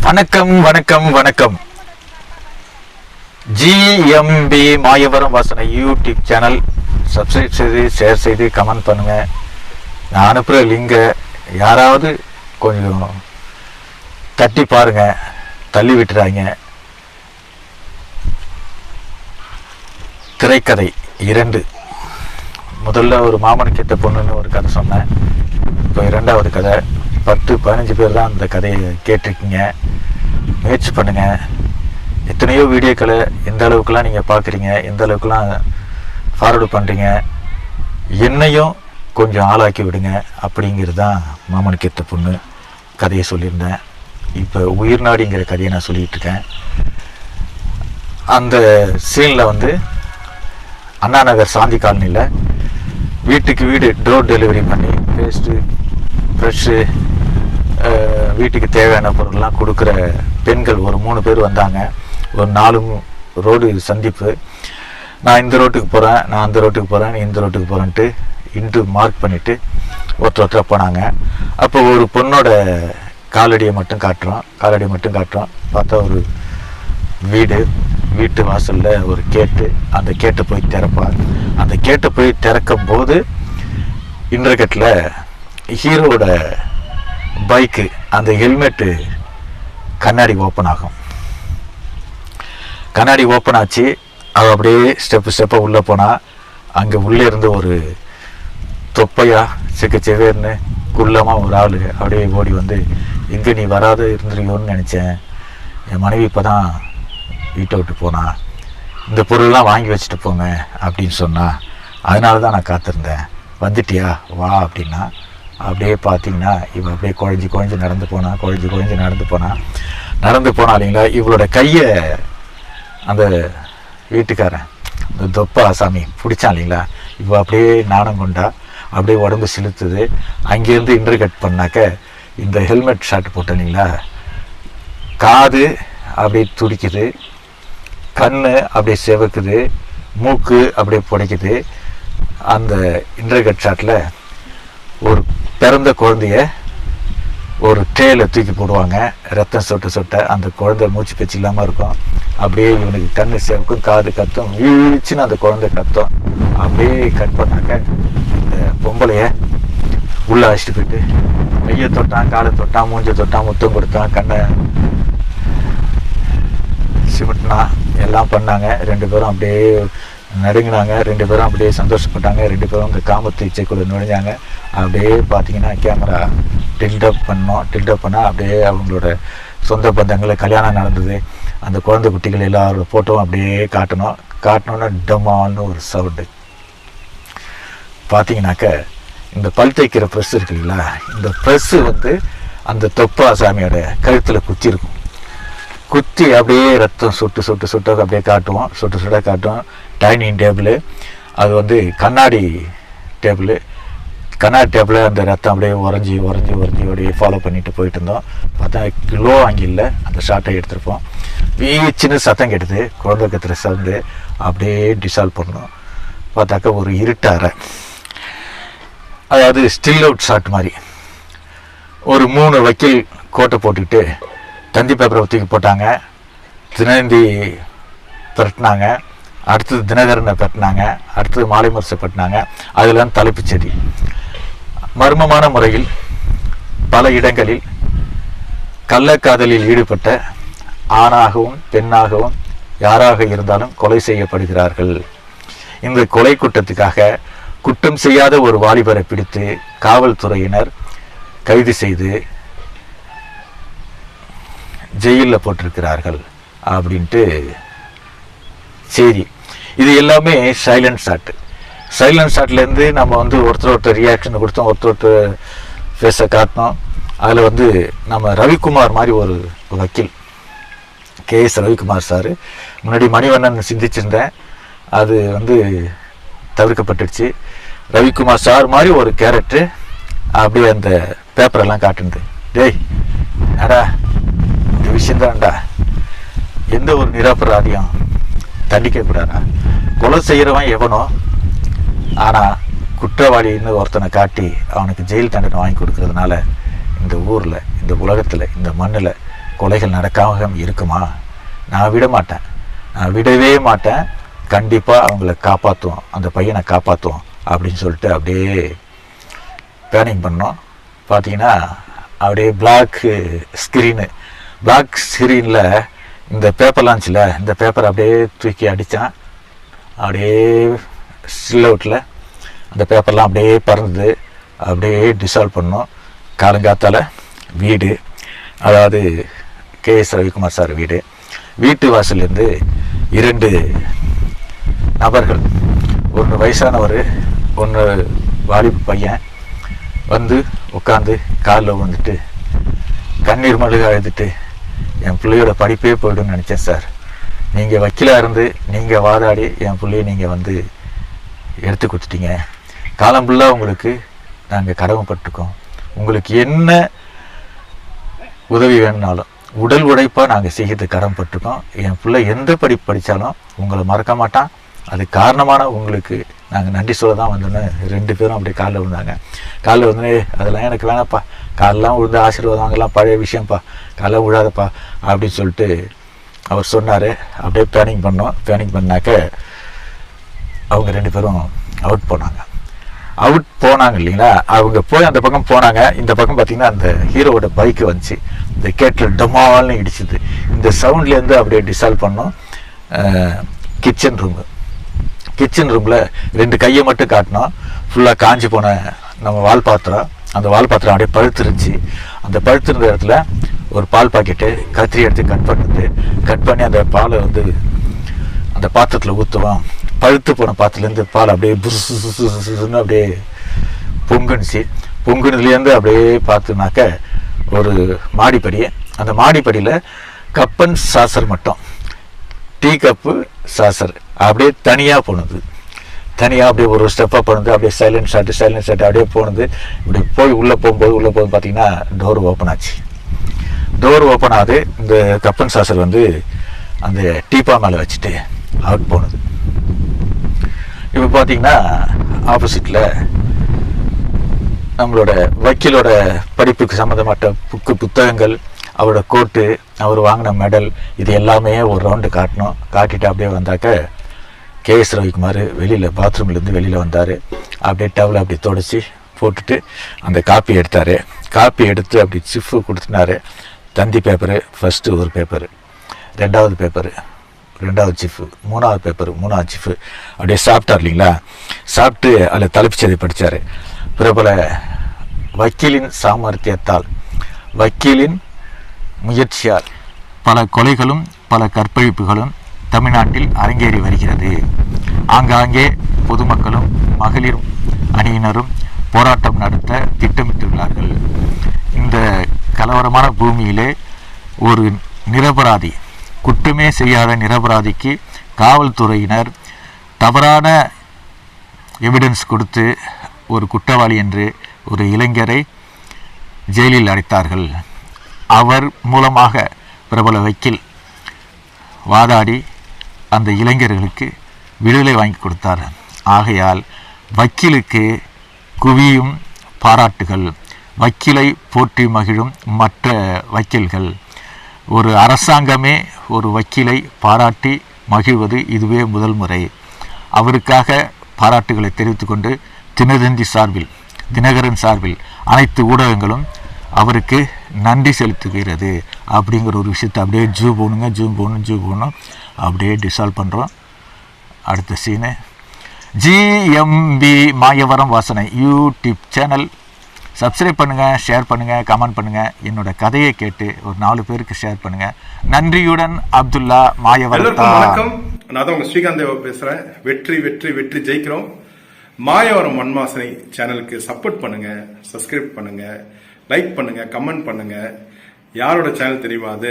வணக்கம் வணக்கம் வணக்கம். ஜிஎம்பி மாயவரம் வாசனை யூடியூப் சேனல். சப்ஸ்கிரைப் செய்து ஷேர் செய்து கமெண்ட் பண்ணுங்க. நான் அனுப்புகிற லிங்கை யாராவது கொஞ்சம் தட்டி பாருங்க. தள்ளி விட்டுறாங்க. திரைக்கதை இரண்டு. முதல்ல ஒரு மாமன் கிட்ட பொண்ணுன்னு ஒரு கதை சொன்னேன். இப்போ இரண்டாவது கதை. பத்து பதினஞ்சு பேர் தான் அந்த கதையை கேட்டிருக்கீங்க. முயற்சி பண்ணுங்கள் எத்தனையோ வீடியோக்களை எந்த அளவுக்குலாம் நீங்கள் பார்க்குறீங்க எந்த அளவுக்குலாம் ஃபார்வர்டு பண்ணுறீங்க என்னையும் கொஞ்சம் ஆளாக்கி விடுங்க அப்படிங்கிறது தான் மாமனுக்கேத்த பொண்ணு கதையை சொல்லியிருந்தேன். இப்போ உயிர் நாடிங்கிற கதையை நான் சொல்லிகிட்டு இருக்கேன். அந்த சீனில் வந்து அண்ணா நகர் சாந்தி காலனியில் வீட்டுக்கு வீடு டோர் டெலிவரி பண்ணி பேஸ்ட்டு ப்ரெஷ்ஷு வீட்டுக்கு தேவையான பொருள்லாம் கொடுக்குற பெண்கள் ஒரு மூணு பேர் வந்தாங்க. ஒரு நாலு ரோடு சந்திப்பு. நான் இந்த ரோட்டுக்கு போகிறேன் நான் அந்த ரோட்டுக்கு போகிறேன் நீ இந்த ரோட்டுக்கு போகிறேன்ட்டு இன்று மார்க் பண்ணிவிட்டு ஒருத்தர் ஒருத்தர் போனாங்க. அப்போ ஒரு பொண்ணோட காலடியை மட்டும் காட்டுறோம். காலடியை மட்டும் காட்டுறோம். பார்த்தா ஒரு வீடு வீட்டு வாசலில் ஒரு கேட்டு அந்த கேட்டை போய் திறப்பார் அந்த கேட்டை போய் திறக்கும் போது இன்டர்கட்டில் ஹீரோவோட பைக்கு அந்த ஹெல்மெட்டு கண்ணாடி ஓப்பன் ஆகும். கண்ணாடி ஓப்பன் ஆச்சு. அது அப்படியே ஸ்டெப்பு ஸ்டெப்பாக உள்ளே போனால் அங்கே உள்ளே இருந்து ஒரு தொப்பையாக சிக்க செவேர்னு குள்ளமாக ஒரு ஆள் அப்படியே ஓடி வந்து எங்கே நீ வராத இருந்துருக்கியோன்னு நினச்சேன். என் மனைவி இப்போ தான் வீட்டை விட்டு போனா. இந்த பொருள்லாம் வாங்கி வச்சுட்டு போங்க அப்படின்னு சொன்னா. அதனால தான் நான் காத்திருந்தேன். வந்துட்டியா? வா அப்படின்னா அப்படியே பார்த்தீங்கன்னா இவன் அப்படியே குழஞ்சி குழஞ்சி நடந்து போனான் குழஞ்சி குழஞ்சி நடந்து போனான் நடந்து போனா இல்லைங்களா? இவளோட கையை அந்த வீட்டுக்காரன் இந்த தொப்பா சாமி பிடிச்சான் இல்லைங்களா? இவள் அப்படியே நாணம் கொண்டா அப்படியே உடம்பு சிலுத்துது. அங்கேருந்து இன்டர்கட் பண்ணாக்க இந்த ஹெல்மெட் ஷாட் போட்டேன் இல்லைங்களா? காது அப்படியே துடிக்குது. கண் அப்படியே செவக்குது. மூக்கு அப்படியே புடைக்குது. அந்த இன்டர்கட் ஷாட்டில் ஒரு பிறந்த குழந்தைய ஒரு ட்ரேல தூக்கி போடுவாங்க. ரத்தம் சொட்ட சொட்ட அந்த குழந்தை மூச்சு பேச்சு இல்லாமல் இருக்கும். அப்படியே இவனுக்கு கண்ணு செவக்கும் காது கத்தும் வீழ்ச்சின்னு அந்த குழந்தை கத்தும். அப்படியே கட் பண்ணாங்க இந்த பொம்பளைய உள்ள அழைச்சிட்டு போயிட்டு கையை தொட்டான் காலை தொட்டான் மூஞ்ச தொட்டான் முத்தம் கொடுத்தான் கண்ணை சிமிட்னா எல்லாம் பண்ணாங்க. ரெண்டு பேரும் அப்படியே நடுங்கினாங்க. ரெண்டு பேரும் அப்படியே சந்தோஷப்பட்டாங்க. ரெண்டு பேரும் அந்த காமத்து இச்சைக்குள்ள நுழைஞ்சாங்க. அப்படியே பார்த்தீங்கன்னா கேமரா டில்டப் பண்ணோம் டில்டப் பண்ணால் அப்படியே அவங்களோட சொந்த பந்தங்களை கல்யாணம் நடந்தது. அந்த குழந்தை குட்டிகள் எல்லாரோட ஃபோட்டோவும் அப்படியே காட்டணும். காட்டினோன்னா டமான்னு ஒரு சவுண்டு பார்த்தீங்கன்னாக்க இந்த பல் தைக்கிற ப்ரெஸ் இருக்கு இல்லைங்களா? இந்த ப்ரெஸ்ஸு வந்து அந்த தொப்பா சாமியோட கழுத்தில் குத்தி இருக்கும். குத்தி அப்படியே ரத்தம் சுட்டு சுட்டு சுட்டு அப்படியே காட்டுவோம். சுட்டு சுட்டாக காட்டுவோம். டைனிங் டேபிள் அது வந்து கண்ணாடி டேபிள் கண்ணாடி டேப்பில் அந்த ரத்தம் அப்படியே உறைஞ்சி உறைஞ்சி உறைஞ்சி அப்படியே ஃபாலோ பண்ணிட்டு போயிட்டு இருந்தோம். பார்த்தா கிலோ ஆங்கிளில் அந்த ஷார்ட்டை எடுத்திருப்போம். வீச்சுன்னு சத்தம் கெட்டுது. குழந்தை கத்துற சவுண்டு அப்படியே டிசால்வ் பண்ணோம். பார்த்தாக்கா ஒரு இருட்டார அதாவது ஸ்டில் அவுட் ஷாட் மாதிரி. ஒரு மூணு வக்கீல் கோட்டை போட்டுக்கிட்டு தந்தி பேப்பரை தூக்கி போட்டாங்க. தினந்தி திரட்டினாங்க. அடுத்தது தினகரனை பட்டினாங்க அடுத்தது மாலை முரசை பட்டினாங்க. அதில் தலைப்புச் செடி. மர்மமான முறையில் பல இடங்களில் கள்ளக்காதலில் ஈடுபட்ட ஆணாகவும் பெண்ணாகவும் யாராக இருந்தாலும் கொலை செய்யப்படுகிறார்கள். இந்த கொலை குற்றத்துக்காக குற்றம் செய்யாத ஒரு வாலிபரை பிடித்து காவல்துறையினர் கைது செய்து ஜெயிலில் போட்டிருக்கிறார்கள் அப்படின்ட்டு செய்தி. இது எல்லாமே சைலண்ட் ஷாட்டு சைலன்ஸ் ஷாட்லேருந்து நம்ம வந்து ஒருத்தர் ஒருத்தர் ரியாக்ஷன் கொடுத்தோம் ஒருத்தர் ஒருத்தர் ஃபேஸை காட்டினோம். அதில் வந்து நம்ம ரவிக்குமார் மாதிரி ஒரு வக்கீல் கேஎஸ் ரவிக்குமார் சார். முன்னாடி மணிவண்ணன் சிந்திச்சிருந்தேன். அது வந்து தவிர்க்கப்பட்டுடுச்சு. ரவிக்குமார் சார் மாதிரி ஒரு கேரக்டர் அப்படியே அந்த பேப்பரெல்லாம் காட்டுனது. டேய் அடா இந்த விஷயந்தான்டா எந்த ஒரு நிராபராதியும் தண்டிக்கக்கூடாதா கொலை செய்கிறவன் எவனோ ஆனால் குற்றவாளின்னு ஒருத்தனை காட்டி அவனுக்கு ஜெயில் தண்டனை வாங்கி கொடுக்கறதுனால இந்த ஊரில் இந்த உலகத்தில் இந்த மண்ணில் கொலைகள் நடக்காம இருக்குமா? நான் விட மாட்டேன். நான் விடவே மாட்டேன். கண்டிப்பாக அவங்கள காப்பாற்றுவோம் அந்த பையனை காப்பாற்றுவோம் அப்படின்னு சொல்லிட்டு அப்படியே பிளானிங் பண்ணோம். பார்த்தீங்கன்னா அப்படியே பிளாக் ஸ்க்ரீனு பிளாக் ஸ்க்ரீனில் இந்த பேப்பர் லான்ச்சில் இந்த பேப்பர் அப்படியே தூக்கி அடித்தான் அப்படியே ஸ்டில் அவுட்டில் அந்த பேப்பர்லாம் அப்படியே பறந்து அப்படியே டிசால்வ் பண்ணோம். காலங்காத்தால் வீடு அதாவது கே எஸ் ரவிக்குமார் சார் வீடு. வீட்டு வாசல்லேருந்து இரண்டு நபர்கள் ஒன்று வயசானவர் ஒன்று வாலிப பையன் வந்து உட்காந்து காலில் விழுந்துட்டு கண்ணீர் மழுக அழுதுட்டு என் பிள்ளையோட படிப்பே போய்டும்னு நினச்சேன் சார். நீங்கள் வக்கீலாக இருந்து நீங்கள் வாதாடி என் பிள்ளைய நீங்கள் வந்து எடுத்து கொடுத்துட்டீங்க. காலம் ஃபுல்லாக உங்களுக்கு நாங்கள் கடமைப்பட்டிருக்கோம். உங்களுக்கு என்ன உதவி வேணும்னாலும் உடல் உழைப்பாக நாங்கள் செய்கிறது கடமைப்பட்டிருக்கோம். என் பிள்ளை எந்த படிப்பு படித்தாலும் உங்களை மறக்க மாட்டான். அது காரணமான உங்களுக்கு நாங்கள் நன்றி சொல்ல தான் வந்தோன்னு ரெண்டு பேரும் அப்படியே காலில் விழுந்தாங்க. காலில் வந்து அதெல்லாம் எனக்கு வேணாப்பா காலெலாம் விழுந்து ஆசீர்வாதம் அங்கெல்லாம் பழைய விஷயம்ப்பா. காலைல விழாதப்பா. அப்படின்னு சொல்லிட்டு அவர் சொன்னார். அப்படியே பேனிங் பண்ணோம். பேனிங் பண்ணாக்க அவங்க ரெண்டு பேரும் அவுட் போனாங்க. அவுட் போனாங்க இல்லைங்களா? அவங்க போய் அந்த பக்கம் போனாங்க. இந்த பக்கம் பார்த்தீங்கன்னா அந்த ஹீரோவோட பைக்கு வந்துச்சு. இந்த கேட்டில் டமால்னு இடிச்சுது. இந்த சவுண்ட்லேருந்து அப்படியே டிசால்வ் பண்ணோம். கிச்சன் ரூமு கிச்சன் ரூமில் ரெண்டு கையை மட்டும் காட்டினோம். ஃபுல்லாக காஞ்சி போன நம்ம வால் பாத்திரம். அந்த வால் பாத்திரம் அப்படியே பழுத்துருந்துச்சு அந்த பழுத்திருந்த இடத்துல ஒரு பால் பாக்கெட்டு கத்திரி எடுத்து கட் பண்ணுது. கட் பண்ணி அந்த பாலை வந்து அந்த பாத்திரத்தில் ஊற்றுவோம் பழுத்து போன பாத்திலேருந்து பால் அப்படியே புசுன்னு அப்படியே பொங்குனுச்சு. பொங்குனதுலேருந்து அப்படியே பார்த்துனாக்க ஒரு மாடிப்படி அந்த மாடிப்படியில் கப்பன் சாசர் மட்டும். Tea cup saucer. அப்படியே தனியாக போனது. தனியாக அப்படியே ஒரு ஸ்டெப்பாக போனது. அப்படியே சைலண்ட் ஷாட்டு சைலண்ட் ஷாட் அப்படியே போனது. இப்படி போய் உள்ளே போகும்போது உள்ளே போகும்போது பார்த்தீங்கன்னா டோர் ஓப்பன் ஆச்சு. டோர் ஓப்பன் ஆகுது இந்த கப்பன் சாசர் வந்து அந்த டீப்பா மேலே வச்சுட்டு அவுட் போனது. இப்போ பார்த்தீங்கன்னா ஆப்போசிட்டில் நம்மளோட வக்கீலோட படிப்புக்கு சம்மந்தப்பட்ட புக்கு புத்தகங்கள் அவரோட கோட்டு அவர் வாங்கின மெடல் இது எல்லாமே ஒரு ரவுண்டு காட்டணும். காட்டிட்டு அப்படியே வந்தாக்க கே எஸ் ரவிக்குமார் வெளியில் பாத்ரூம்லேருந்து வெளியில் வந்தார். அப்படியே டவலை அப்படி தொடச்சி போட்டுட்டு அந்த காப்பி எடுத்தார். காப்பி எடுத்து அப்படி சிஃப் கொடுத்துனாரு. தந்தி பேப்பரு ஃபஸ்ட்டு ஒரு பேப்பரு ரெண்டாவது பேப்பரு ரெண்டாவது சீஃபு மூணாவது பேப்பர் மூணாவது சீஃபு அப்படியே சாப்பிட்டார் இல்லைங்களா? சாப்பிட்டு அதில் தலைப்புச்சதை படித்தார் பிரபல வக்கீலின் சாமர்த்தியத்தால் வக்கீலின் முயற்சியால் பல கொலைகளும் பல கற்பழிப்புகளும் தமிழ்நாட்டில் அரங்கேறி வருகிறது. ஆங்காங்கே பொதுமக்களும் மகளிர் அணியினரும் போராட்டம் நடத்த திட்டமிட்டுள்ளார்கள். இந்த கலவரமான பூமியிலே ஒரு நிரபராதி குற்றமே செய்யாத நிரபராதிக்கு காவல்துறையினர் தவறான எவிடன்ஸ் கொடுத்து ஒரு குற்றவாளி என்று ஒரு இளைஞரை ஜெயிலில் அடைத்தார்கள். அவர் மூலமாக பிரபல வக்கீல் வாதாடி அந்த இளைஞர்களுக்கு விடுதலை வாங்கி கொடுத்தார். ஆகையால் வக்கீலுக்கு குவியும் பாராட்டுகள் வக்கீலை போற்றி மகிழும் மற்ற வக்கீல்கள். ஒரு அரசாங்கமே ஒரு வக்கீலை பாராட்டி மகிழ்வது இதுவே முதல் முறை. அவருக்காக பாராட்டுகளை தெரிவித்துக்கொண்டு தினதந்தி சார்பில் தினகரன் சார்பில் அனைத்து ஊடகங்களும் அவருக்கு நன்றி செலுத்துகிறது அப்படிங்கிற ஒரு விஷயத்தை அப்படியே ஜூ போகணுங்க ஜூ போகணும் ஜூ போகணும் அப்படியே டிசால்வ் பண்ணுறோம் அடுத்த சீனு ஜிஎம்பி மாயவரம் வாசனை யூடியூப் சேனல். சப்ஸ்கிரைப் பண்ணுங்கள் ஷேர் பண்ணுங்கள் கமெண்ட் பண்ணுங்கள் என்னோட கதையை கேட்டு ஒரு நாலு பேருக்கு ஷேர் பண்ணுங்கள் நன்றியுடன் அப்துல்லா மாயவரத்தா வணக்கம். நான் தான் உங்கள் ஸ்ரீகாந்த் தேவா பேசுகிறேன் வெற்றி வெற்றி வெற்றி ஜெயிக்கிறோம். மாயவரம் மண்வாசனை சேனலுக்கு சப்போர்ட் பண்ணுங்கள் சப்ஸ்கிரைப் பண்ணுங்கள் லைக் பண்ணுங்கள் கமெண்ட் பண்ணுங்கள் யாரோட சேனல் தெரியுமா அது?